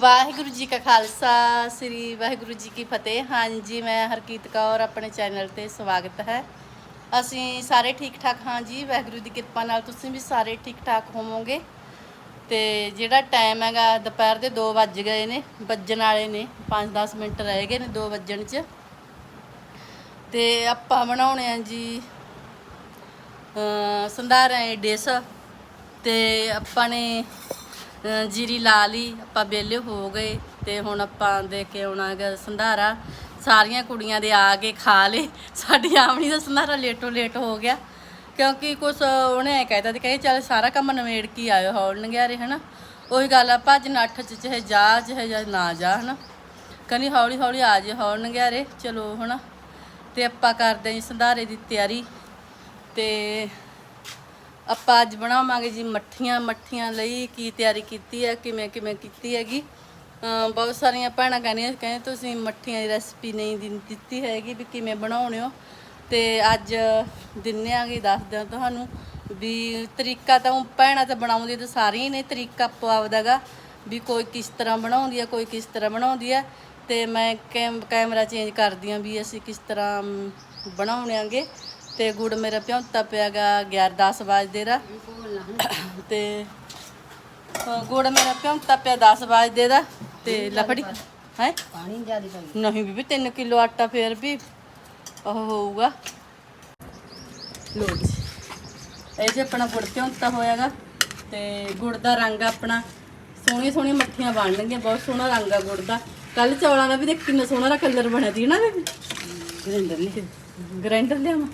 ਵਾਹਿਗੁਰੂ ਜੀ ਕਾ ਖਾਲਸਾ, ਸ੍ਰੀ ਵਾਹਿਗੁਰੂ ਜੀ ਕੀ ਫਤਿਹ। ਹਾਂਜੀ, ਮੈਂ ਹਰਕੀਤ ਕੌਰ, ਆਪਣੇ ਚੈਨਲ ਤੇ ਸਵਾਗਤ ਹੈ। ਅਸੀਂ ਸਾਰੇ ਠੀਕ ਠਾਕ ਹਾਂ ਜੀ, ਵਾਹਿਗੁਰੂ ਦੀ ਕਿਰਪਾ ਨਾਲ ਤੁਸੀਂ ਵੀ ਸਾਰੇ ਠੀਕ ਠਾਕ ਹੋਵੋਗੇ। ਤੇ ਜਿਹੜਾ ਟਾਈਮ ਹੈਗਾ, ਦੁਪਹਿਰ ਦੇ 2 ਵੱਜ ਗਏ ਨੇ, ਵੱਜਣ ਵਾਲੇ ਨੇ 5-10 ਮਿੰਟ ਰਹਿ ਗਏ ਨੇ 2 ਵੱਜਣ 'ਚ। ਤੇ ਆਪਾਂ ਬਣਾਉਣੇ ਆ ਜੀ ਅ ਸੰਧਾਰਾ ਡਿਸ। ਤੇ ਆਪਾਂ ਨੇ ਜੀਰੀ ਲਾ ਲਈ, ਆਪਾਂ ਵਿਹਲੇ ਹੋ ਗਏ ਤੇ ਹੁਣ ਆਪਾਂ ਦੇ ਕੇ ਆਉਣਾ ਗਾ ਸੰਧਾਰਾ। ਸਾਰੀਆਂ ਕੁੜੀਆਂ ਦੇ ਆ ਕੇ ਖਾ ਲੇ ਸਾਡੀ ਆਮਣੀ ਦਾ ਸੰਧਾਰਾ ਲੇਟੋ ਲੇਟ ਹੋ ਗਿਆ। ਕਿਉਂਕਿ ਕੁਛ ਉਹਨੇ ਐ ਕਹਿਤਾ ਤੇ ਕਹੇ, ਚੱਲ ਸਾਰਾ ਕੰਮ ਨਵੇੜ ਕੇ ਆਇਓ ਹੌਲ ਨਗਿਆਰੇ, ਹਨਾ? ਉਹੀ ਗੱਲ ਆ, ਭੱਜ ਨੱਠ ਚ, ਚਾਹੇ ਜਾ ਚਾਹੇ ਜਾ ਨਾ ਜਾ, ਹਨਾ? ਕਹਿੰਦੀ ਹੌਲੀ ਹੌਲੀ ਆ ਜੇ ਹੌਲ ਨਗਿਆਰੇ, ਚਲੋ, ਹਨਾ? ਤੇ ਆਪਾਂ ਕਰਦੇ ਹਾਂ ਜੀ ਸੰਧਾਰੇ ਦੀ ਤਿਆਰੀ। ਤੇ ਆਪਾਂ ਅੱਜ ਬਣਾਵਾਂਗੇ ਜੀ ਮੱਠੀਆਂ ਮੱਠੀਆਂ ਲਈ ਕੀ ਤਿਆਰੀ ਕੀਤੀ ਹੈ ਕਿਵੇਂ ਕਿਵੇਂ ਕੀਤੀ ਹੈਗੀ। ਬਹੁਤ ਸਾਰੀਆਂ ਭੈਣਾਂ ਕਹਿੰਦੀਆਂ ਕਹਿੰਦੇ ਤੁਸੀਂ ਮੱਠੀਆਂ ਦੀ ਰੈਸਪੀ ਨਹੀਂ ਦਿੰ- ਦਿੱਤੀ ਹੈਗੀ ਵੀ ਕਿਵੇਂ ਬਣਾਉਣੇ ਹੋ। ਤੇ ਅੱਜ ਦਿੰਨੇ ਆਂਗੇ ਦੱਸਦੇ ਹਾਂ ਤੁਹਾਨੂੰ ਵੀ ਤਰੀਕਾ ਤਾਂ ਉਹ ਭੈਣਾਂ ਤਾਂ ਬਣਾਉਂਦੀ ਤਾਂ ਸਾਰੀਆਂ ਹੀ ਨੇ ਤਰੀਕਾ ਆਪੋ ਆਪਦਾਗਾ ਵੀ ਕੋਈ ਕਿਸ ਤਰ੍ਹਾਂ ਬਣਾਉਂਦੀ ਹੈ ਕੋਈ ਕਿਸ ਤਰ੍ਹਾਂ ਬਣਾਉਂਦੀ ਹੈ। ਤੇ ਮੈਂ ਕੈਮ- ਕੈਮਰਾ ਚੇਂਜ ਕਰਦੀ ਹਾਂ ਵੀ ਅਸੀਂ ਕਿਸ ਤਰ੍ਹਾਂ ਅਮ, ਬਣਾਉਣੇ ਆਂਗੇ। ਤੇ ਗੁੜ ਮੇਰਾ ਭਿਉਂਤਾ ਪਿਆਗਾ 11 10 ਵਜੇ ਦਾ। ਤੇ ਗੁੜ ਮੇਰਾ ਭਿਉਂਤਾ ਪਿਆ 10 ਵਜੇ ਦਾ ਤੇ ਲਫੜੀ ਹੈ? ਪਾਣੀ ਜ਼ਿਆਦਾ ਪਈ ਨਹੀਂ ਬੀਬੀ 3 ਕਿਲੋ ਆਟਾ ਫੇਰ ਵੀ ਉਹ ਹੋਊਗਾ। ਲੋ ਜੀ। ਇਹ ਜੇ ਆਪਣਾ ਗੁੜ ਭਿਉਂਤਾ ਹੋਇਆਗਾ ਤੇ ਗੁੜ ਦਾ ਰੰਗ ਆਪਣਾ ਸੋਹਣੀਆਂ ਸੋਹਣੀਆਂ ਮੱਠੀਆਂ ਬਣਨਗੀਆਂ ਬਹੁਤ ਸੋਹਣਾ ਰੰਗ ਆ ਗੁੜ ਦਾ। ਕੱਲ ਚੌਲਾਂ ਦਾ ਵੀ ਦੇਖ ਕਿੰਨਾ ਸੋਹਣਾ ਦਾ ਕਲਰ ਬਣਿਆ ਸੀ ਨਾ ਬੀਬੀ ਗਰਿੰਦਰ ਲਈ ਗ੍ਰਾਈਂਡਰ ਲਿਆਵਾਂ।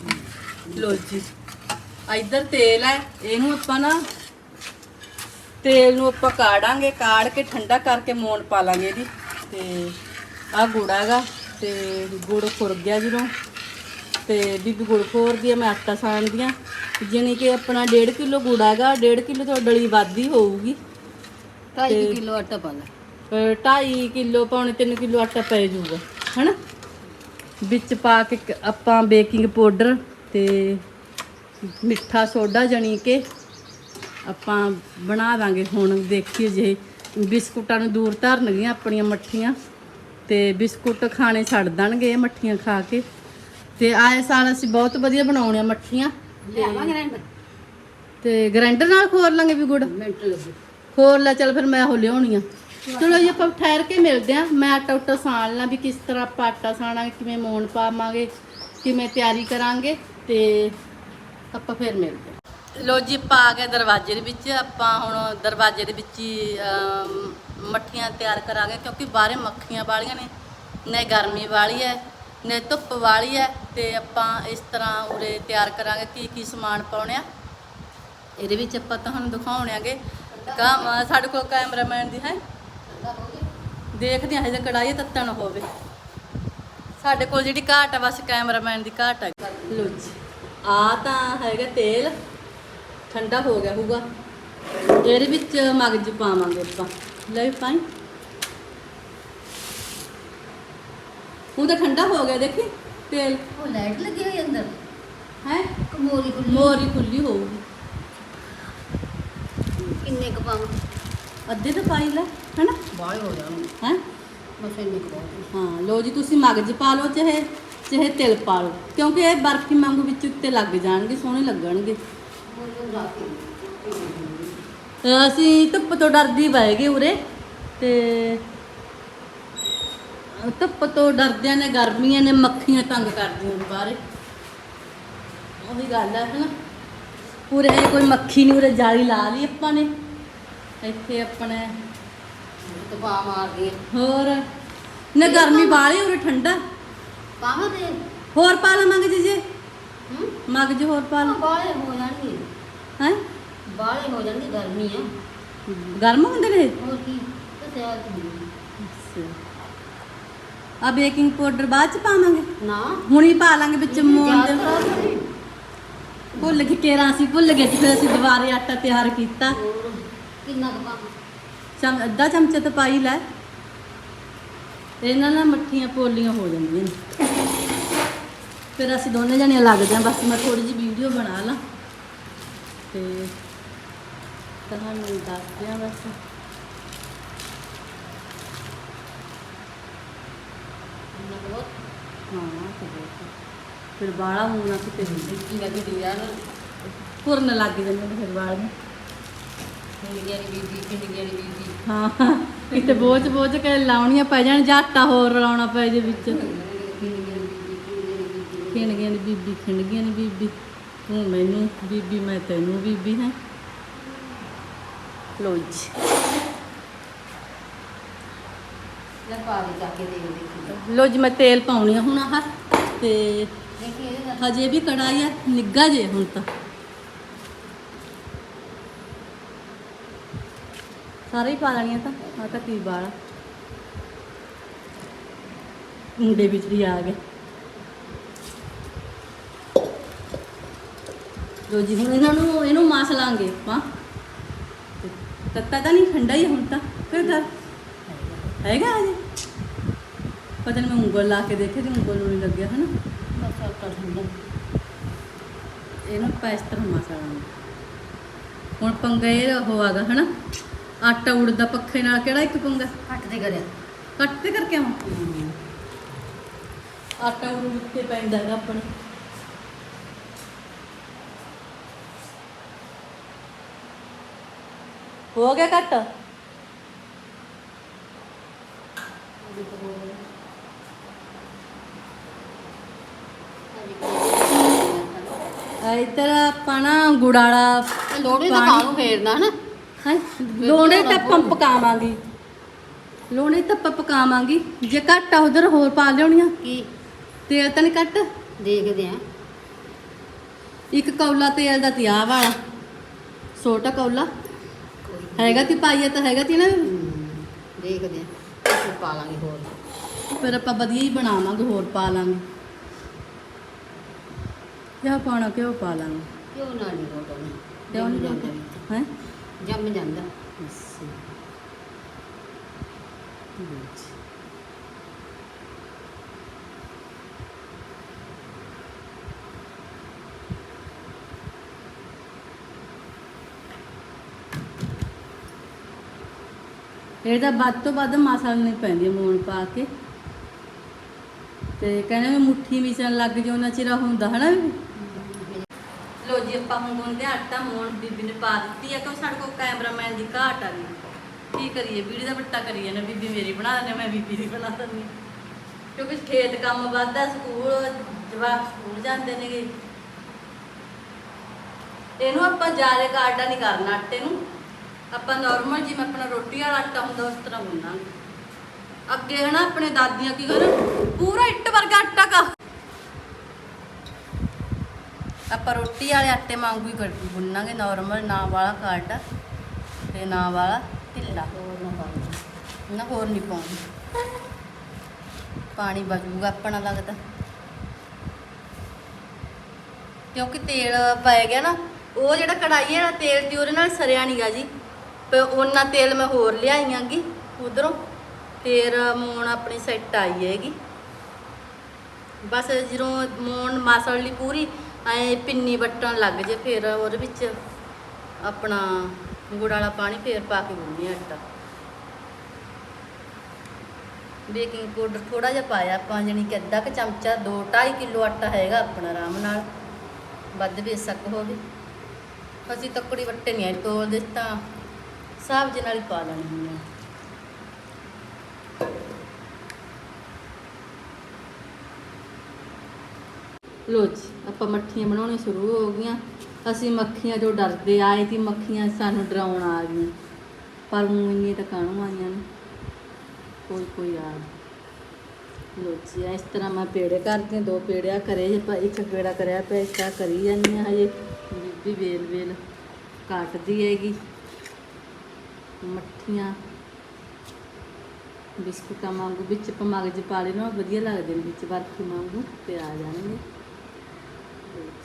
ਲੋ ਜੀ। ਇੱਧਰ ਤੇਲ ਹੈ ਇਹਨੂੰ ਆਪਾਂ ਨਾ ਤੇਲ ਨੂੰ ਆਪਾਂ ਕਾੜਾਂਗੇ ਕਾੜ ਕੇ ਠੰਡਾ ਕਰਕੇ ਮੋਣ ਪਾ ਲਾਂਗੇ ਇਹਦੀ। ਤੇ ਆ ਗੁੜ ਹੈਗਾ ਤੇ ਗੁੜ ਖੁਰ ਗਿਆ ਜਦੋਂ ਤੇ ਬੀਬੀ ਗੁੜ ਖੋਰਦੀ ਆ ਮੈਂ ਆਟਾ ਸਾਣਦੀ ਆ। ਜਾਣੀ ਕਿ ਆਪਣਾ 1.5 ਕਿਲੋ ਗੁੜ ਹੈਗਾ 1.5 ਕਿਲੋ ਤੋਂ ਡਲੀ ਵੱਧਦੀ ਹੋਊਗੀ। 2.5 ਕਿਲੋ ਆਟਾ ਪਾ ਲੈ। ਅਹ ਢਾਈ ਕਿਲੋ ਪੌਣੇ 3 ਕਿਲੋ ਆਟਾ ਪੈ ਜਾਊਗਾ ਹਨਾ? ਵਿੱਚ ਪਾ ਕ- ਆਪਾਂ ਬੇਕਿੰਗ ਪਾਊਡਰ ਤੇ ਮਿੱਠਾ ਸੋਡਾ ਜਣੀ ਕੇ ਆਪਾਂ ਬਣਾ ਦਾਂਗੇ। ਹੁਣ ਦੇਖੀਏ ਜੇ ਬਿਸਕੁਟਾਂ ਨੂੰ ਦੂਰ ਧਰਨਗੀਆਂ ਆਪਣੀਆਂ ਮੱਠੀਆਂ ਤੇ ਬਿਸਕੁਟ ਖਾਣੇ ਛੱਡ ਦੇਣਗੇ ਇਹ ਮੱਠੀਆਂ ਖਾ ਕੇ। ਤੇ ਆਏ ਸਾਲ ਅਸੀਂ ਬਹੁਤ ਵਧੀਆ ਬਣਾਉਣੇ ਆ ਮੱਠੀਆਂ ਤੇ ਗ੍ਰਾਈਂਡਰ ਨਾਲ ਖੋਰ ਲਾਂਗੇ ਵੀ ਗੁੜ। ਹੋਰ ਲੈ ਚੱਲ ਫਿਰ ਮੈਂ ਉਹ ਲਿਆਉਣੀ ਆ। ਚਲੋ ਜੀ ਆਪਾਂ ਠਹਿਰ ਕੇ ਮਿਲਦੇ ਆ। ਮੈਂ ਆਟਾ ਉਟਾ ਸਾਣ ਲਾਂ ਵੀ ਕਿਸ ਤਰ੍ਹਾਂ ਆਪਾਂ ਆਟਾ ਸਾਣਾਂਗੇ ਕਿਵੇਂ ਮੋਣ ਪਾਵਾਂਗੇ ਕਿਵੇਂ ਤਿਆਰੀ ਕਰਾਂਗੇ। ਤੇ ਆਪਾਂ ਫਿਰ ਮਿਲਦੇ ਆ ਲੋ ਜੀ ਆਪਾਂ ਆ ਗਏ ਦਰਵਾਜ਼ੇ ਦੇ ਵਿੱਚ। ਆਪਾਂ ਹੁਣ ਦਰਵਾਜ਼ੇ ਦੇ ਵਿੱਚ ਹੀ ਅਮ, ਮੱਠੀਆਂ ਤਿਆਰ ਕਰਾਂਗੇ ਕਿਉਂਕਿ ਬਾਹਰੇ ਮੱਖੀਆਂ ਵਾਲੀਆਂ ਨੇ। ਨੇ ਗਰਮੀ ਵਾਲੀ ਹੈ ਨੇ ਧੁੱਪ ਵਾਲੀ ਹੈ ਤੇ ਆਪਾਂ ਇਸ ਤਰ੍ਹਾਂ ਉਰੇ ਤਿਆਰ ਕਰਾਂਗੇ ਕੀ ਕੀ ਸਮਾਨ ਪਾਉਣੇ ਆ। ਇਹਦੇ ਵਿੱਚ ਆਪਾਂ ਤੁਹਾਨੂੰ ਦਿਖਾਉਣਾਂਗੇ ਕੰਮ ਸਾਡੇ ਕੋਲ ਕੈਮਰਾਮੈਨ ਦੀ ਹੈ। ਦੇਖਦੇ ਹਾਂ ਹਜੇ ਕੜਾਈ ਤੱਤਣ ਹੋਵੇ। ਸਾਡੇ ਕੋਲ ਜਿਹੜੀ ਘਾਟ ਆ ਬਸ ਕੈਮਰਾਮੈਨ ਦੀ ਘਾਟ ਹੈ ਲੋ ਜੀ। ਆ ਤਾਂ ਹੈਗਾ ਤੇਲ। ਠੰਡਾ ਹੋ ਗਿਆ ਹੋਊਗਾ। ਇਹਦੇ ਵਿੱਚ ਮਗਜ ਪਾਵਾਂਗੇ ਆਪਾਂ। ਲੈ ਪਾਈ ਉਹ ਤਾਂ ਠੰਡਾ ਹੋ ਗਿਆ ਦੇਖੀ ਤੇਲ। ਉਹ ਲਾਈਟ ਲੱਗੀ ਹੋਈ ਅੰਦਰ। ਹੈ? ਕਮੋਰੀ ਖੁੱਲੀ। ਮੋਰੀ ਖੁੱਲੀ ਹੋਊਗੀ। ਕਿੰਨੇ ਕ ਪਾਵਾਂ? ਅੱਧੇ ਤਾਂ ਪਾਈ ਲੈ ਹੈਨਾ? ਬਾਹਲੇ ਹੋ ਜਾਣਗੇ। ਹੈ? ਬਸ ਇੰਨੇ ਕ ਹਾਂ ਲੋ ਜੀ ਤੁਸੀਂ ਮਗਜ ਪਾ ਲਓ ਚਾਹੇ। ਚਾਹੇ ਤਿਲ ਪਾ ਲਓ। ਕਿਉਂਕਿ ਇਹ ਬਰਫੀ ਵਾਂਗੂ ਵਿੱਚ ਉੱਤੇ ਲੱਗ ਜਾਣਗੇ ਸੋਹਣੇ ਲੱਗਣਗੇ। ਅਸੀਂ ਧੁੱਪ ਤੋਂ ਡਰਦੀ ਬੈਗੇ ਉਰੇ ਤੇ ਧੁੱਪ ਤੋਂ ਡਰਦਿਆਂ ਨੇ ਗਰਮੀਆਂ ਨੇ ਮੱਖੀਆਂ ਤੰਗ ਕਰਦੀਆਂ ਨੇ ਬਾਹਰੇ। ਉਹੀ ਗੱਲ ਹੈ ਹਨਾ? ਪੂਰੇ ਕੋਈ ਮੱਖੀ ਨਹੀਂ ਉਰੇ ਜਾਲੀ ਲਾ ਲਈ ਆਪਾਂ ਨੇ। ਇੱਥੇ ਆਪਣੇ ਤਪਾ ਮਾਰ ਗਈ ਹੋਰ ਨਾ ਗਰਮੀ ਬਾਹਲੀ ਉਰੇ ਠੰਡਾ। ਪਾਵਾਂ ਤੇ ਹੋਰ ਪਾ ਲਵਾਂਗੇ ਜੀ ਜੀ ਹੂੰ ਮਗਜ ਹੋਰ ਪਾ ਲਓ ਬਾਹਲੇ ਹੋ ਜਾਣਗੇ ਹੈ ਬਾਹਲੇ ਹੋ ਜਾਣਗੇ ਗਰਮੀ ਆ ਗਰਮ ਹੁੰਦੇ ਨੇ ਹੋਰ ਕੀ ਤੇ ਸਿਆਲ ਚ ਹੁੰਦੀ ਆ ਬੇਕਿੰਗ ਪਾਊਡਰ ਬਾਅਦ ਚ ਪਾਵਾਂਗੇ ਨਾ ਹੁਣੀ ਪਾ ਲਾਂਗੇ ਵਿੱਚ ਮੋਣ ਦੇ ਜ਼ਿਆਦਾ ਨਹੀਂ। ਭੁੱਲ ਗਏ ਕੇਰਾ ਅਸੀਂ ਭੁੱਲ ਗਏ ਤੇ ਫਿਰ ਅਸੀਂ ਦੁਬਾਰੇ ਆਟਾ ਤਿਆਰ ਕੀਤਾ ਹੋਰ ਕਿੰਨਾ ਕ ਪਾਵਾਂ ਚਮ ਅੱਧਾ ਚਮਚਾ ਤਾਂ ਪਾਈ ਲੈ ਇਹਨਾਂ ਨਾਲ ਮੱਠੀਆਂ ਪੋਲੀਆਂ ਹੋ ਜਾਂਦੀਆਂ ਨੇ। ਫਿਰ ਅਸੀਂ ਦੋਨੇ ਜਣੇ ਲੱਗਦੇ ਹਾਂ ਬਸ ਮੈਂ ਥੋੜੀ ਜੀ ਵੀਡੀਓ ਬਣਾ ਲਾਂ। ਤੇ ਤੁਹਾਨੂੰ ਦੱਸਦੇ ਆ ਬਸ। ਫਿਰ ਬਾਲਾ ਮੂਣਾ ਕਿਤੇ ਦਿੱਕੀ ਲੱਗਦੀ ਯਾਰ ਪੁਰਨ ਲੱਗ ਜਾਂਦੇ ਫਿਰ ਵਾਲ ਨੂੰ ਕਿੰਨੀ ਗਿਆਨੀ ਬੀਬੀ ਕਿੰਨੀ ਗਿਆਨੀ ਬੀਬੀ ਹਾਂ। ਕਿਤੇ ਬੋਝ ਬੋਝ ਕੇ ਲਾਉਣੀਆਂ ਪੈ ਜਾਣ ਜਾਂ ਆਟਾ ਹੋਰ ਰਲਾਉਣਾ ਪੈ ਜੇ ਵਿੱਚ। ਖਿੰਡ ਗਈਆਂ ਨੇ ਬੀਬੀ ਖਿੰਡ ਗਈਆਂ ਨੇ ਬੀਬੀ। ਤੂੰ ਮੈਨੂੰ ਬੀਬੀ ਮੈਂ ਤੈਨੂੰ ਬੀਬੀ ਹੈ। ਲੋ ਜੀ। ਲੈ ਜਾ ਮੈਂ ਤੇਲ ਪਾਉਣੀ ਆ ਹੁਣ ਆਹ ਤੇ ਹਜੇ ਵੀ ਕੜਾਈ ਆ ਨਿੱਗਾ ਜੇ ਹੁਣ ਤਾਂ। ਸਾਰੇ ਹੀ ਪਾ ਲੈਣੀਆਂ ਤਾਂ ਆ ਤਾਂ ਕੀ ਬਾਲਾ ਮੁੰਡੇ ਵਿੱਚ ਵੀ ਆ ਗਏ। ਲੋ ਜੀ ਹੁਣ ਇਹਨਾਂ ਨੂੰ ਇਹਨੂੰ ਮਾਸ ਲਾਂਗੇ ਤੇ ਤੱਤਾ ਤਾਂ ਨਹੀਂ ਠੰਡਾ ਹੀ ਹੁਣ ਤਾਂ। ਕਿਹਦਾ ਹੈਗਾ ਹਜੇ। ਪਤਾ ਨਹੀਂ ਮੈਂ ਉਂਗਲ ਲਾ ਕੇ ਦੇਖੇ ਤੇ ਉਂਗਲ ਨੂੰ ਨਹੀਂ ਲੱਗਿਆ ਹਨਾ? ਬਸ ਆਟਾ ਠੰਡਾ। ਇਹਨੂੰ ਆਪਾਂ ਇਸ ਤਰ੍ਹਾਂ ਮਾਸਾ ਲਾਂਗੇ। ਹੁਣ ਪੰਗਾ ਉਹ ਆਗਾ ਹਨਾ? ਆਟਾ ਉੜਦਾ ਪੱਖੇ ਨਾਲ ਕਿਹੜਾ ਇੱਕ ਪੰਗਾ ਘੱਟ ਦੇ ਕਰਿਆ। ਕੱਟ ਤੇ ਕਰਕੇ ਆਵਾਂ ਆਟਾ ਉੜ ਕੇ ਪੈਂਦਾ ਹੈਗਾ ਆਪਣੇ। ਹੋ ਗਿਆ ਕੱਟ? ਇਧਰ ਆਪਾਂ ਨਾ ਗੁੜਾਲਾ ਲੋੜੇ ਤਾਂ ਕਾਹਨੂੰ ਫੇਰਨਾ ਹਨਾ? ਹੈ? ਲੋਣੇ ਤਾਂ ਆਪਾਂ ਪਕਾਵਾਂਗੇ। ਲੋਣੇ ਤਾਂ ਆਪਾਂ ਪਕਾਵਾਂਗੇ। ਜੇ ਘੱਟ ਆ ਉਧਰ ਹੋਰ ਪਾ ਲਿਆਉਣੀਆਂ। ਕੀ? ਤੇਲ ਤਾਂ ਨਹੀਂ ਘੱਟ? ਦੇਖਦੇ ਆ। ਇੱਕ ਕੌਲਾ ਤੇਲ ਦਾ ਤੇ ਆਹ ਵਾਲਾ। ਛੋਟਾ ਕੌਲਾ। ਹੈਗਾ ਤੀ ਪਾਈਆ ਤਾਂ ਹੈਗਾ ਤੀ ਨਾ। ਦੇਖਦੇ ਆ। ਫਿਰ ਪਾ ਲਾਂਗੇ ਹੋਰ। ਫਿਰ ਆਪਾਂ ਵਧੀਆ ਹੀ ਬਣਾਵਾਂਗੇ ਹੋਰ ਪਾ ਲਾਂਗੇ। ਕਿਆ ਪਾਣਾ ਕਿਉਂ ਪਾ ਲਾਂਗੇ? ਕਿਉਂ ਨਾ ਨਹੀਂ ਰੋਟਾ ਕਿਉਂ ਨਹੀਂ ਹੈ? ਜੰਮ ਜਾਂਦਾ। ਇਹਦਾ ਵੱਧ ਤੋਂ ਵੱਧ ਮਸਾਲਾ ਨਹੀਂ ਪੈਂਦੀ ਮੂਣ ਪਾ ਕੇ। ਤੇ ਕਹਿੰਦੇ ਵੀ ਮੁੱਠੀ ਮਿਸਣ ਲੱਗ ਜੇ, ਉਹਨਾਂ ਚਿਰ ਹੁੰਦਾ, ਹਨਾ ਲੋ ਜੀ ਆਪਾਂ ਹੁਣ ਗੁੰਦੇ ਆਟਾ ਮੋਣ ਬੀਬੀ ਨੇ ਪਾ ਦਿੱਤੀ ਆ, ਕਿਉਂ ਸਾਡੇ ਕੋਲ ਕੈਮਰਾਮੈਨ ਦੀ ਘਾਟ ਆ ਗਈ ਕੀ ਕਰੀਏ ਵੀਡੀਓ ਦਾ ਵੱਟਾ ਕਰੀਏ ਨਾ, ਬੀਬੀ ਮੇਰੀ ਬਣਾ ਦਿੰਦੇ ਮੈਂ ਬੀਬੀ ਦੀ ਬਣਾ ਦਿੰਦੀ ਕਿਉਂਕਿ ਖੇਤ ਕੰਮ ਵੱਧਦਾ, ਸਕੂਲ, ਜਵਾਕ ਸਕੂਲ ਜਾਂਦੇ ਨੇਗੇ। ਇਹਨੂੰ ਆਪਾਂ ਜ਼ਿਆਦਾ ਕਾਰਡਾ ਨਹੀਂ ਕਰਨਾ ਆਟੇ ਨੂੰ। ਆਪਾਂ ਨਾਰਮਲ ਜਿਵੇਂ ਆਪਣਾ ਰੋਟੀ ਵਾਲਾ ਆਟਾ ਹੁੰਦਾ, ਉਸ ਤਰ੍ਹਾਂ ਗੁੰਨਾਂਗੇ। ਅੱਗੇ ਹਨਾ ਆਪਣੇ ਦਾਦੀਆਂ ਕੀ ਕਰਨ, ਪੂਰਾ ਇੱਟ ਵਰਗਾ ਆਟਾ ਕਾ ਆਪਾਂ ਰੋਟੀ ਵਾਲੇ ਆਟੇ ਵਾਂਗੂ ਹੀ ਕਰ- ਗੁੰਨਾਂਗੇ ਨਾਰਮਲ ਨਾ ਵਾਲਾ ਕਾਰਡਾ ਤੇ ਨਾ ਵਾਲਾ ਢਿੱਲਾ। ਹੋਰ ਨਾ ਹੋਰ ਨਹੀਂ ਪਾਉਣੀ। ਪਾਣੀ ਬਚੂਗਾ ਆਪਣਾ ਲੱਗਦਾ। ਕਿਉਂਕਿ ਤੇਲ ਪੈ ਗਿਆ ਨਾ, ਉਹ ਜਿਹੜਾ ਕੜਾਈ ਹੈ ਤੇਲ ਦੀ ਉਹਦੇ ਨਾਲ ਸਰਿਆ ਨਹੀਂਗਾ ਜੀ। ਤੇ ਉਹਨਾਂ ਤੇਲ ਮੈਂ ਹੋਰ ਲਿਆਈਆਂਗੀ ਉਧਰੋਂ, ਫੇਰ ਮੋਣ ਆਪਣੀ ਸੈੱਟ ਆਈ ਹੈਗੀ। ਬਸ ਜਦੋਂ ਮੂਣ ਮਸਲ ਲਈ ਪੂਰੀ ਐ ਪਿੰਨੀ ਵੱਟਣ ਲੱਗ ਜੇ ਫਿਰ ਉਹਦੇ ਵਿੱਚ ਆਪਣਾ ਗੁੜ ਵਾਲਾ ਪਾਣੀ ਫੇਰ ਪਾ ਕੇ ਗੁੰਨੀ ਆਟਾ। ਬੇਕਿੰਗ ਪਾਊਡਰ ਥੋੜਾ ਜਿਹਾ ਪਾਇਆ ਆਪਾਂ, ਜਾਣੀ ਕਿ ਅੱਧਾ ਕੁ ਚਮਚਾ 2.5 ਕਿਲੋ ਆਟਾ ਹੈਗਾ ਆਪਣਾ ਆਰਾਮ ਨਾਲ, ਵੱਧ ਬੇਸਕ ਹੋਵੇ ਅਸੀਂ ਤੱਕੜੀ ਵੱਟੇ ਨਹੀਂ ਆਈ ਤੋਲਦੇ ਤਾਂ ਨਾਲ ਹੀ ਪਾ ਲੈਣੀ ਹੁੰਦੀ ਲੋ ਜੀ ਆਪਾਂ ਮੱਠੀਆਂ ਬਣਾਉਣੀਆਂ ਸ਼ੁਰੂ ਹੋ ਗਈਆਂ। ਅਸੀਂ ਮੱਖੀਆਂ ਜੋ ਡਰਦੇ ਆਏ ਸੀ, ਮੱਖੀਆਂ ਸਾਨੂੰ ਡਰਾਉਣ ਆ ਗਈਆਂ। ਪਰ ਉਹ ਇੰਨੀਆਂ ਤਾਂ ਕਾਹਨੂੰ ਆਈਆਂ ਨੇ? ਕੋਈ ਕੋਈ ਆ ਲੋ ਜੀ ਇਸ ਤਰ੍ਹਾਂ ਮੈਂ ਪੇੜੇ ਕਰਦੀ ਦੋ ਪੇੜਿਆ ਕਰੇ ਜੇ ਪਰ ਇੱਕ ਪੇੜਾ ਕਰਿਆ ਪਿਆ, ਇਸ ਤਰ੍ਹਾਂ ਕਰੀ ਜਾਂਦੀ ਹਾਂ ਹਜੇ। ਬੀਬੀ ਵੇਲ ਵੇਲ ਕੱਟਦੀ ਹੈਗੀ। ਮੱਠੀਆਂ, ਬਿਸਕੁਟਾਂ ਵਾਂਗੂ, ਵਿੱਚ ਆਪਾਂ ਮਗਜ ਪਾ ਲੈਣਾ ਵਧੀਆ ਲੱਗਦੇ ਨੇ, ਵਿੱਚ ਬਰਫੀ ਵਾਂਗੂ, ਤੇ ਆ ਜਾਣਗੇ।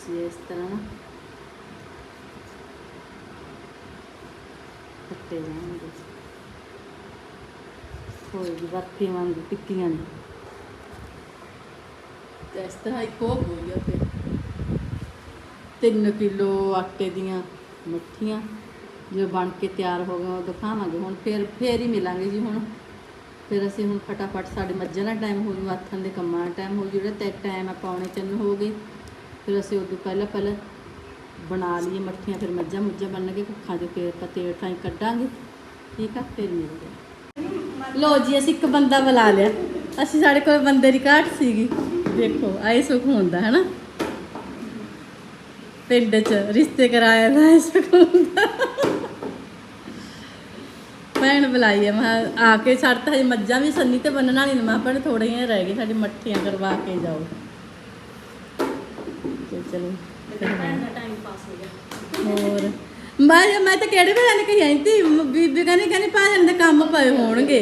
ਲਓ ਇਸ ਤਰ੍ਹਾਂ ਨਾ ਕੱਟੇ ਜਾਣਗੇ ਕੋਈ ਬਰਫੀ ਵਾਂਗੂ ਟਿੱਕੀਆਂ ਨੇ ਤੇ ਇਸ ਤਰ੍ਹਾਂ ਇੱਕ ਹੋ ਗਈ ਫਿਰ 3 ਕਿਲੋ ਆਟੇ ਦੀਆਂ ਮੱਠੀਆਂ ਜੋ ਬਣ ਕੇ ਤਿਆਰ ਹੋ ਗਏ ਉਹ ਦਿਖਾਵਾਂਗੇ ਹੁਣ ਫਿਰ ਫੇਰ ਹੀ ਮਿਲਾਂਗੇ ਜੀ ਹੁਣ ਫਿਰ ਅਸੀਂ ਹੁਣ ਫਟਾਫਟ ਸਾਡੇ ਮੱਝਾਂ ਦਾ ਟਾਈਮ ਹੋ ਜੂ ਹੱਥਾਂ ਦੇ ਕੰਮਾਂ ਦਾ ਟਾਈਮ ਹੋ ਜੂ ਜਿਹੜਾ ਤੇ ਟਾਈਮ ਆ ਪੌਣੇ ਤਿੰਨ ਹੋ ਗਏ ਫਿਰ ਅਸੀਂ ਉਦੋਂ ਪਹਿਲਾਂ ਪਹਿਲਾਂ ਬਣਾ ਲਈਏ ਮੱਠੀਆਂ, ਫਿਰ ਮੱਝਾਂ, ਮੁੱਝਾਂ ਬੰਨ ਕੇ ਕੁੱਖਾਂ ਦੇ ਫਿਰ ਪਤੇ ਥਾਂ ਕੱਢਾਂਗੇ। ਠੀਕ ਆ? ਫਿਰ ਮਿਲਦੇ ਆ। ਜੀ, ਅਸੀਂ ਇੱਕ ਬੰਦਾ ਬੁਲਾ ਲਿਆ। ਅਸੀਂ ਸਾਡੇ ਕੋਲ ਬੰਦੇ ਦੀ ਘਾਟ ਸੀਗੀ। ਦੇਖੋ, ਆਏ ਸੁੱਖ ਹੁੰਦਾ ਹੈ ਨਾ ਪਿੰਡ 'ਚ ਰਿਸ਼ਤੇ ਕਰਾਇਆ ਦਾ ਇਹ ਸੁੱਖ ਹੁੰਦਾ। ਭੈਣ ਬੁਲਾਈ ਹੈ ਮੈਂ ਕਿਹਾ ਆ ਕੇ ਛੱਡਤਾ ਹਜੇ ਮੱਝਾਂ ਵੀ ਸੰਨੀ ਤੇ ਬੰਨਣ ਵਾਲੀ ਨੇ। ਮੈਂ ਪਰ ਥੋੜੀਆਂ ਰਹਿ ਗਏ ਸਾਡੀ ਮੱਠੀਆਂ ਕਰਵਾ ਕੇ ਜਾਓ। ਤੇ ਚਲੋ। ਟਾਈਮ ਪਾਸ ਹੋ ਗਿਆ ਹੋਰ। ਮੈਂ ਮੈਂ ਤਾਂ ਕਿਹੜੇ ਵੇਲੇ ਕਹੀ ਆਈ ਤੀ ਬੀਬੀ ਕਹਿੰਦੀ ਕਹਿੰਦੀ ਭਾਜਨ ਦੇ ਕੰਮ ਪਏ ਹੋਣਗੇ।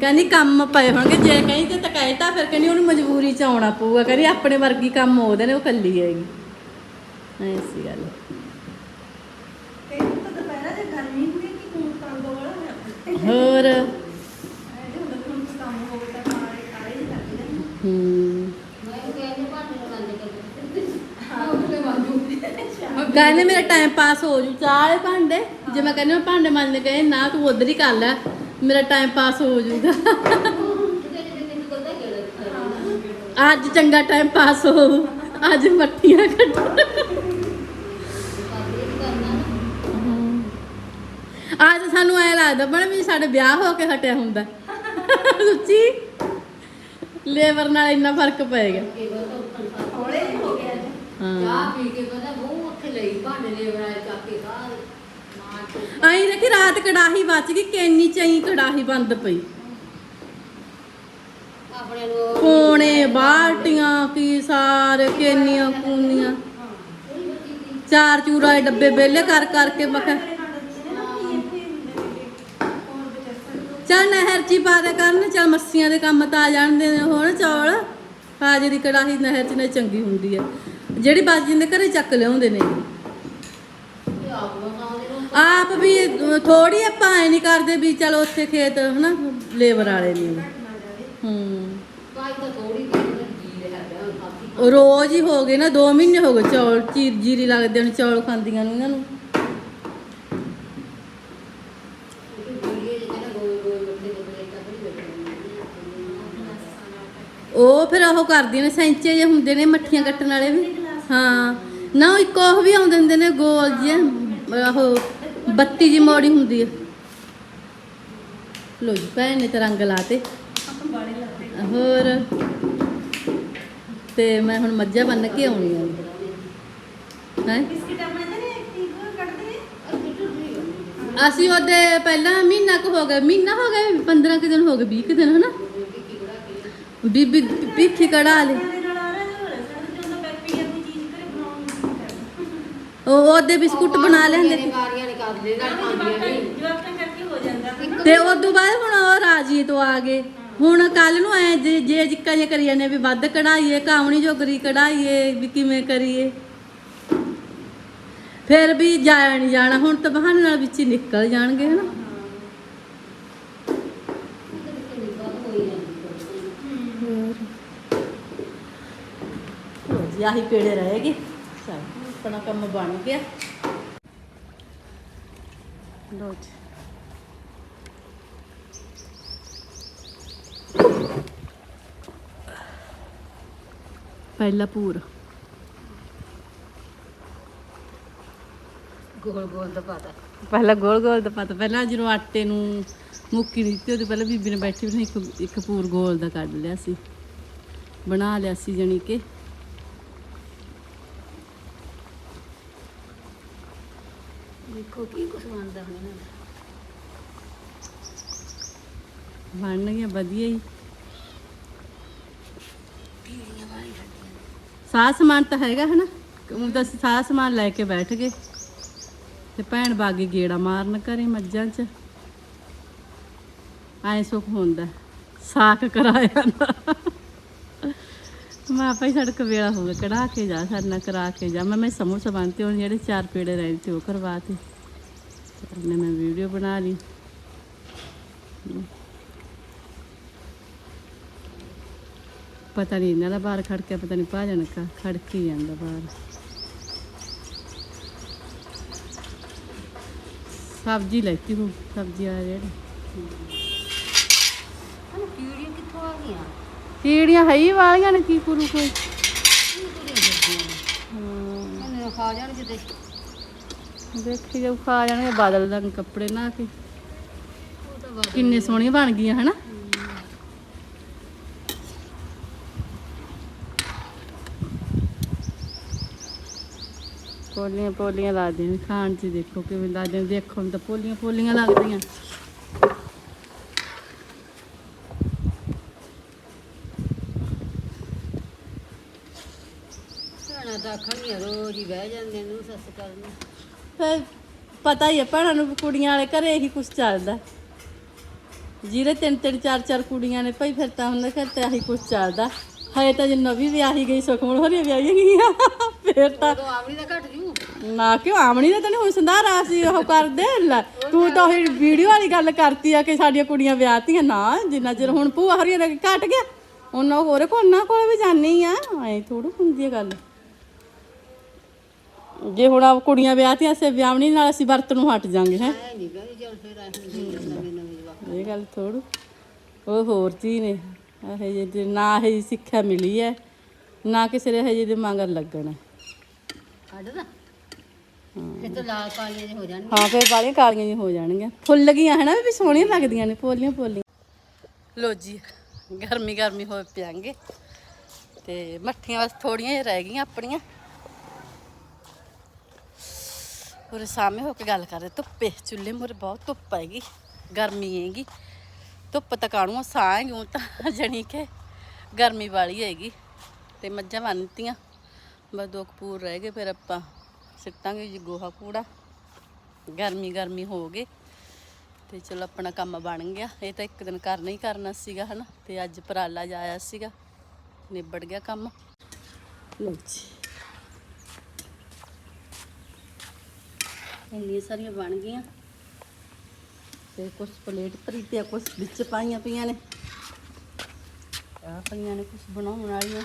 ਕਹਿੰਦੀ ਕੰਮ ਪਏ ਹੋਣਗੇ ਜੇ ਕਹੀਂ ਤੇ ਤਾਂ ਕਹੇ ਤਾਂ ਫਿਰ ਕਹਿੰਦੀ ਉਹਨੂੰ ਮਜਬੂਰੀ ਚ ਆਉਣਾ ਪਊਗਾ। ਕਹਿੰਦੀ ਆਪਣੇ ਵਰਗੀ ਕੰਮ ਉਹਦੇ ਨੇ ਉਹ ਕੱਲੀ ਹੈਗੀ। ਐਸੀ ਗੱਲ। ਕਿ ਹੋਰ। ਇਹਦੇ ਹੁੰਦਾ ਕਿ ਹੁਣ ਕੋਈ ਕੰਮ ਹੋਵੇ ਤਾਂ ਕਾਲੇ ਕਾਲੇ ਜਿਹੇ ਲੱਗਦੇ ਨੇ ਹੂੰ ਮੈਂ ਤਾਂ ਕਹਿੰਦੀ ਭਾਂਡੇ ਨੂੰ ਬੰਦ ਕਰ ਹਾਂ ਉਹਨੇ ਬੰਦੂ ਕਹਿੰਦੇ ਮੇਰਾ ਟਾਈਮ ਪਾਸ ਹੋ ਜੂ। ਚਾਹ ਵਾਲੇ ਭਾਂਡੇ। ਜੇ ਮੈਂ ਕਹਿੰਦੀ ਮੈਂ ਭਾਂਡੇ ਮਾਂਜਣੇ ਕਹੇ ਨਾ ਤੂੰ ਉਧਰ ਹੀ ਕਰ ਲੈ। ਮੇਰਾ ਟਾਈਮ ਪਾਸ ਹੋ ਜੂਗਾ ਅੱਜ ਚੰਗਾ ਟਾਈਮ ਪਾਸ ਹੋ। ਅੱਜ ਮੱਠੀਆਂ ਕੱਢ। ਅੱਜ ਸਾਨੂੰ ਐ ਲੱਗਦਾ ਬਣ ਵੀ ਸਾਡੇ ਵਿਆਹ ਹੋ ਕੇ ਹਟਿਆ ਹੁੰਦਾ। ਸੱਚੀ? ਲੇਬਰ ਨਾਲ ਇੰਨਾ ਫ਼ਰਕ ਪਏਗਾ ਹੌਲੇ ਹੋ। ਗਿਆ ਚਾਹ ਪੀ ਕੇ ਪਤਾ ਮੂੰਹ ਉੱਥੇ ਲਈ ਭਾਂਡੇ ਲੈ ਬਰਾਏ ਚੱਕ ਆਈ ਰੱਖੀ ਰਾਤ ਕੜਾਹੀ ਬਚ ਗਈ ਕਿੰਨੀ ਚਾਈ ਕੜਾਹੀ ਬੰਦ ਪਈ। ਆਪਣੇ ਨੂੰ ਕੋਣੇ ਬਾਲਟੀਆਂ ਕੀ ਸਾਰੇ ਕੇਨੀਆਂ ਕੂਨੀਆਂ। ਚਾਰ ਚੂਰਾ ਦੇ ਡੱਬੇ ਬੇਲੇ ਕਰ ਕਰਕੇ ਮੈਂ ਕਿਹਾ ਚੱਲ ਨਹਿਰ ਚ ਹੀ ਪਾ ਦੇ ਕਰਨ ਚੱਲ ਮੱਸੀਆਂ ਦੇ ਕੰਮ ਤਾਂ ਆ ਜਾਣਦੇ ਨੇ ਹੁਣ ਚੌਲ। ਹਾਜ਼ਰੀ ਕੜਾਹੀ ਨਹਿਰ ਚ ਨੇ ਚੰਗੀ ਹੁੰਦੀ ਹੈ। ਜਿਹੜੀ ਬਚ ਜਾਂਦੇ ਘਰੇ ਚੱਕ ਲਿਆਉਂਦੇ ਨੂੰ। ਆਪ ਵੀ ਥੋੜੀ ਆਪਾਂ ਐ ਨਹੀਂ ਕਰਦੇ ਵੀ ਚਲ ਉੱਥੇ ਖੇਤ, ਹਨਾ, ਲੇਬਰ ਵਾਲੇ ਨੇ ਹੂੰ। ਉਹ ਰੋਜ਼ ਹੀ ਹੋ ਗਏ ਨਾ 2 ਮਹੀਨੇ ਹੋ ਗਏ, ਚੌਲ ਚੀਰ ਜੀਰੀ ਲੱਗਦੇ ਨੇ ਚੌਲ ਖਾਂਦੀਆਂ ਨੂੰ ਇਹਨਾਂ ਨੂੰ। ਉਹ ਫਿਰ ਉਹ ਕਰਦੀਆਂ ਨੇ, ਸੈਂਚੇ ਜੇ ਹੁੰਦੇ ਨੇ, ਮੱਠੀਆਂ ਕੱਟਣ ਵਾਲੇ ਵੀ। ਹਾਂ। ਨਾ, ਉਹ ਇੱਕ ਉਹ ਵੀ ਆਉਂਦੇ ਹੁੰਦੇ ਨੇ, ਗੋਲ ਜਿਹੇ ਉਹ ਬੱਤੀ ਜੀ ਮੋੜੀ ਹੁੰਦੀ ਹੈ ਲੋ ਜੀ, ਭੈਣ ਨੇ ਤਾਂ ਰੰਗ ਲਾਤੇ। ਹੋਰ। ਤੇ ਮੈਂ ਹੁਣ ਮੱਝਾਂ ਬੰਨ ਕੇ ਆਉਣੀ ਆ। ਹੈ? ਅਸੀਂ ਉਹਦੇ ਪਹਿਲਾਂ ਮਹੀਨਾ ਕੁ ਹੋ ਗਿਆ, ਮਹੀਨਾ ਹੋ ਗਿਆ 15 ਕੁ ਦਿਨ ਹੋ ਗਏ 20 ਕੁ ਦਿਨ, ਹਨਾ? ਬੀਬੀ ਪਿੱਠੀ ਕੜਾ ਲੈ ਉਹਦੇ ਬਿਸਕੁਟ ਬਣਾ ਲੈਂਦੇ। ਨਹੀਂ। ਜਵਾਕਾਂ ਕਰਕੇ ਹੋ ਜਾਂਦਾ ਤੇ ਬਾਅਦ ਹੁਣ ਉਹ ਰਾਜੀ ਤੋਂ ਆ ਗਏ। ਹੁਣ ਕੱਲ ਨੂੰ ਐ ਜੇ ਜੇ ਜਿੱਕਾ ਜੇ ਕਰੀ ਜਾਂਦੇ ਵੀ ਵੱਧ ਕਢਾਈਏ ਕਾਵਣੀ ਜੋਗਰੀ ਕਢਾਈਏ ਵੀ ਕਿਵੇਂ ਕਰੀਏ। ਫਿਰ ਵੀ ਜਾਇਆ ਨਹੀਂ ਜਾਣਾ ਹੁਣ ਤਾਂ ਬਹਾਨੇ ਨਾਲ ਵਿੱਚ ਹੀ ਨਿਕਲ ਜਾਣਗੇ ਹਨਾ। ਹੋਰ ਜੀ ਆਹੀ ਪੇੜੇ ਰਹੇਗੇ ਚਲ ਆਪਣਾ ਕੰਮ ਬਣ ਗਿਆ। ਲੋ ਜੀ ਪਹਿਲਾ ਪੂਰ ਗੋਲ ਗੋਲ ਦਾ ਪਤਾ ਪਹਿਲਾਂ ਗੋਲ ਗੋਲ ਦਾ ਪਤਾ ਪਹਿਲਾਂ ਜਦੋਂ ਆਟੇ ਨੂੰ ਮੁੱਕੀ ਦਿੱਤੀ ਉਹਦੇ ਪਹਿਲਾਂ ਬੀਬੀ ਨੇ ਬੈਠੀ ਵੀ ਇੱਕ ਇੱਕ ਪੂਰ ਗੋਲ ਦਾ ਕੱਢ ਲਿਆ ਸੀ। ਬਣਾ ਲਿਆ ਸੀ ਜਣੀ ਕਿ। ਦੇਖੋ ਕੀ ਕੁਛ ਬਣਦਾ ਹੁਣ ਬਣ ਗਿਆ ਵਧੀਆ ਹੀ। ਸਾਰਾ ਸਮਾਨ ਤਾਂ ਹੈਗਾ ਹਨਾ ਉਹ ਤਾਂ ਅਸੀਂ ਸਾਰਾ ਸਮਾਨ ਲੈ ਕੇ ਬੈਠ ਗਏ। ਤੇ ਭੈਣ ਬਾਗੀ ਗੇੜਾ ਮਾਰਨ ਘਰੇ ਮੱਝਾਂ 'ਚ। ਐ ਸੁੱਖ ਹੁੰਦਾ ਸਾਕ ਕਰਾਇਆ ਨਾ। ਮੈਂ ਭਾਈ ਸੜਕ ਵੇਲਾ ਹੋ ਗਿਆ, ਕਢਾ ਕੇ ਜਾ, ਸਾਡੇ ਨਾਲ ਕਰਾ ਕੇ ਜਾ। ਮੈਂ ਮੈਂ ਸਮੋਸਾ ਬੰਨਤੇ ਹੁਣ, ਜਿਹੜੇ ਚਾਰ ਪੇੜੇ ਰਹਿ ਤੇ ਉਹ ਕਰਵਾਤੇ। ਨੇ ਮੈਂ ਵੀਡੀਓ ਬਣਾ ਲਈ। ਪਤਾ ਨਹੀਂ ਇਹਨਾਂ ਦਾ ਬਾਹਰ ਖੜ ਕੇ ਪਤਾ ਨਹੀਂ ਭਾਜਣ ਕਾ ਖੜ ਕੇ ਹੀ ਜਾਂਦਾ ਬਾਹਰ। ਸਬਜ਼ੀ ਲੈਤੀ ਹੂੰ ਸਬਜ਼ੀ ਆ ਜਿਹੜੀ। ਹਨ ਕੀੜੀਆਂ ਕਿੱਥੋਂ ਆ ਗਈਆਂ? ਕੀੜੀਆਂ ਹੈ ਹੀ ਵਾਲੀਆਂ ਨੇ, ਕੀ ਕਰੂ ਕੋਈ? ਇਹ ਖਾ ਜਾਣ ਕਿਤੇ ਦੇਖੀ ਜਾਊ, ਖਾ ਜਾਣਗੇ, ਬਾਦਲ ਰੰਗ ਕੱਪੜੇ ਨਾ ਕੇ। ਕਿੰਨੇ ਸੋਹਣੀਆਂ ਬਣ ਗਈਆਂ, ਹਨਾ? ਪੋਲੀਆਂ ਪੋਲੀਆਂ ਲਾ ਨੇ, ਖਾਣ ਚ ਦੇਖੋ, ਕਿਵੇਂ ਲੱਗਦੀਆਂ ਨੇ। ਦੇਖੋ ਤਾਂ ਪੋਲੀਆਂ ਪੋਲੀਆਂ ਲੱਗਦੀਆਂ ਭੈਣਾਂ ਤਾਂ ਆਖਣਗੀਆਂ ਰੋਜ਼ ਹੀ ਬਹਿ ਜਾਂਦੇ ਨੂੰ ਸੱਸ ਕਰਨ ਫਿਰ ਪਤਾ ਹੀ ਹੈ ਭੈਣਾਂ ਨੂੰ ਵੀ ਕੁੜੀਆਂ ਵਾਲੇ ਘਰੇ ਇਹੀ ਕੁਝ ਚੱਲਦਾ। ਜਿਹੜੇ ਤਿੰਨ ਤਿੰਨ ਚਾਰ ਚਾਰ ਕੁੜੀਆਂ ਨੇ ਭਾਈ ਫਿਰ ਤਾਂ ਉਹਨਾਂ ਘਰ ਤੇ ਆਹੀ ਕੁਝ ਚੱਲਦਾ। ਹਏ ਤਾਂ ਜੇ ਨਵੀਂ ਵਿਆਹੀ ਗਈ ਸੁਖਮਣ ਹੋਰੀ ਵਿਆਹੀ ਗਈਆਂ ਫਿਰ ਤਾਂ ਉਦੋਂ ਆਵਣੀ ਦਾ ਘਟ ਜੂ। ਨਾ ਕਿਉਂ ਆਮਣੀ ਦਾ ਤਾਂ ਨਹੀਂ ਹੁਣ ਸੰਧਾਰਾ ਸੀ ਉਹ ਕਰਦੇ ਲੈ ਤੂੰ ਤਾਂ ਉਹ ਵੀਡੀਓ ਵਾਲੀ ਗੱਲ ਕਰਤੀ ਆ ਕਿ ਸਾਡੀਆਂ ਕੁੜੀਆਂ ਵਿਆਹਤੀਆਂ। ਨਾ ਜਿੰਨਾ ਚਿਰ ਹੁਣ ਭੂਆ ਹਰੀਆਂ ਦਾ ਘਟ ਗਿਆ ਉਹਨਾਂ ਹੋਰ ਕੋਲ ਨਾ ਕੋਲ ਵੀ ਜਾਣੀ ਆ। ਐ ਥੋੜੂ ਹੁੰਦੀ ਆ ਗੱਲ। ਜੇ ਹੁਣ ਆ ਕੁੜੀਆਂ ਵਿਆਹਤੀਆਂ ਸੇ ਵਿਆਹਣੀ ਨਾਲ, ਅਸੀਂ ਵਰਤ ਨੂੰ ਹਟ ਜਾਾਂਗੇ, ਹੈ। ਐ ਨਹੀਂ ਕਹਿੰਦੀ ਚੱਲ ਫਿਰ ਐ ਨਵੇਂ ਨਵੇਂ ਜਵਾਬ ਇਹ ਗੱਲ ਥੋੜੂ ਉਹ ਹੋਰ ਚੀਜ਼ ਨੇ, ਇਹ ਜੇ ਤੇ ਨਾ ਇਹ ਜਿਹੀ ਸਿੱਖਿਆ ਮਿਲੀ ਹੈ, ਨਾ ਕਿਸੇ ਦੇ ਇਹ ਦੇ ਮਗਰ ਲੱਗਣਾ। ਕੱਢ ਦਾ ਇਹ ਤਾਂ ਲਾਲ ਕਾਲੀਆਂ ਜਿਹੇ ਹੋ। ਜਾਣਗੇ ਹਾਂ, ਫਿਰ ਵਾਲੀਆਂ ਕਾਲੀਆਂ ਜਿਹੀਆਂ ਹੋ ਜਾਣਗੀਆਂ। ਫੁੱਲ ਗਈਆਂ ਹਨਾ ਵੀ ਸੋਹਣੀਆਂ ਲੱਗਦੀਆਂ ਨੇ, ਪੋਲੀਆਂ ਪੋਲੀਆਂ। ਲੋ ਜੀ ਗਰਮੀ ਗਰਮੀ ਹੋਏ ਪਿਆਂਗੇ। ਤੇ ਮੱਠੀਆਂ ਬਸ ਥੋੜੀਆਂ ਜਿਹੀਆਂ ਰਹਿ ਗਈਆਂ ਆਪਣੀਆਂ। ਪੂਰੇ ਸਾਹਮਣੇ ਹੋ ਕੇ ਗੱਲ ਕਰ ਰਹੇ, ਧੁੱਪੇ, ਚੁੱਲ੍ਹੇ ਮੂਹਰੇ ਬਹੁਤ ਧੁੱਪ ਹੈਗੀ, ਗਰਮੀ ਹੈਗੀ। ਧੁੱਪ ਤਾਂ ਕਾਣੂ ਸਾਹ ਹੈਗੀ ਤਾਂ ਜਣੀ ਕਿ ਗਰਮੀ ਵਾਲੀ ਹੈਗੀ। ਤੇ ਮੱਝਾਂ ਬੰਨਤੀਆਂ ਬਸ ਦੋ ਕਪੂਰ ਰਹਿ ਗਏ, ਫਿਰ ਆਪਾਂ ਸਿੱਟਾਂਗੇ ਜੀ ਗੋਹਾ ਕੂੜਾ। ਗਰਮੀ ਗਰਮੀ ਹੋ ਗਏ ਤੇ ਚਲੋ ਆਪਣਾ ਕੰਮ ਬਣ ਗਿਆ, ਇਹ ਤਾਂ ਇੱਕ ਦਿਨ ਕਰਨਾ ਹੀ ਕਰਨਾ ਸੀਗਾ, ਹਨਾ। ਤੇ ਅੱਜ ਪਰਾਲਾ ਜਾਇਆ ਸੀਗਾ, ਨਿਬੜ ਗਿਆ ਕੰਮ। ਲਓ ਜੀ। ਇੰਨੀਆਂ ਸਾਰੀਆਂ ਬਣ ਗਈਆਂ। ਤੇ ਕੁਝ ਪਲੇਟ ਭਰੀ ਤੇ ਕੁਝ ਵਿੱਚ ਪਾਈਆਂ ਪਈਆਂ ਨੇ। ਆ ਪਈਆਂ ਨੇ ਕੁਝ ਬਣਾਉਣ ਵਾਲੀਆਂ।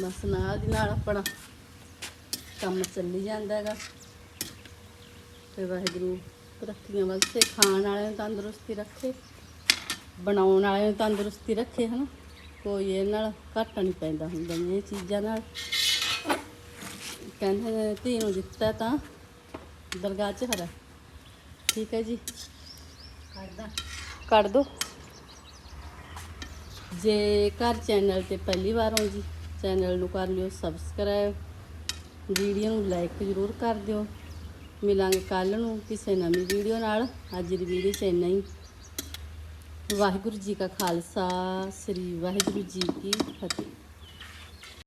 ਬਸ ਨਾਲ ਦੀ ਨਾਲ ਆਪਣਾ ਕੰਮ ਚੱਲੀ ਜਾਂਦਾ ਹੈਗਾ। ਤੇ ਵਾਹਿਗੁਰੂ ਤਰੱਕੀਆਂ ਵਾਸਤੇ ਖਾਣ ਵਾਲਿਆਂ ਨੂੰ ਤੰਦਰੁਸਤੀ ਰੱਖੇ, ਬਣਾਉਣ ਵਾਲਿਆਂ ਨੂੰ ਤੰਦਰੁਸਤੀ ਰੱਖੇ, ਹਨਾ। ਕੋਈ ਇਹ ਨਾਲ ਘਾਟਾ ਨਹੀਂ ਪੈਂਦਾ ਹੁੰਦਾ ਇਹ ਚੀਜ਼ਾਂ ਨਾਲ। ਕਹਿੰਦੇ ਨੇ ਧੀ ਨੂੰ ਦਿੱਤਾ ਤਾਂ ਦਰਗਾਹ 'ਚ ਹਰਾ ਠੀਕ ਹੈ ਜੀ। ਕੱਢਦਾ। ਕੱਢ ਦੋ। ਜੇ ਘਰ ਚੈਨਲ ਤੇ ਪਹਿਲੀ ਵਾਰ ਹੋ ਜੀ ਚੈਨਲ ਨੂੰ ਕਰ ਲਿਓ ਸਬਸਕ੍ਰਾਈਬ ਵੀਡੀਓ ਨੂੰ ਲਾਈਕ ਜ਼ਰੂਰ ਕਰ ਦਿਓ। ਮਿਲਾਂਗੇ ਕੱਲ ਨੂੰ ਕਿਸੇ ਨਵੀਂ ਵੀਡੀਓ ਨਾਲ। ਅੱਜ ਦੀ ਵੀਡੀਓ 'ਚ ਇੰਨਾ ਹੀ। ਵਾਹਿਗੁਰੂ ਜੀ ਕਾ ਖਾਲਸਾ ਸ੍ਰੀ ਵਾਹਿਗੁਰੂ ਜੀ ਕੀ ਫਤਿਹ।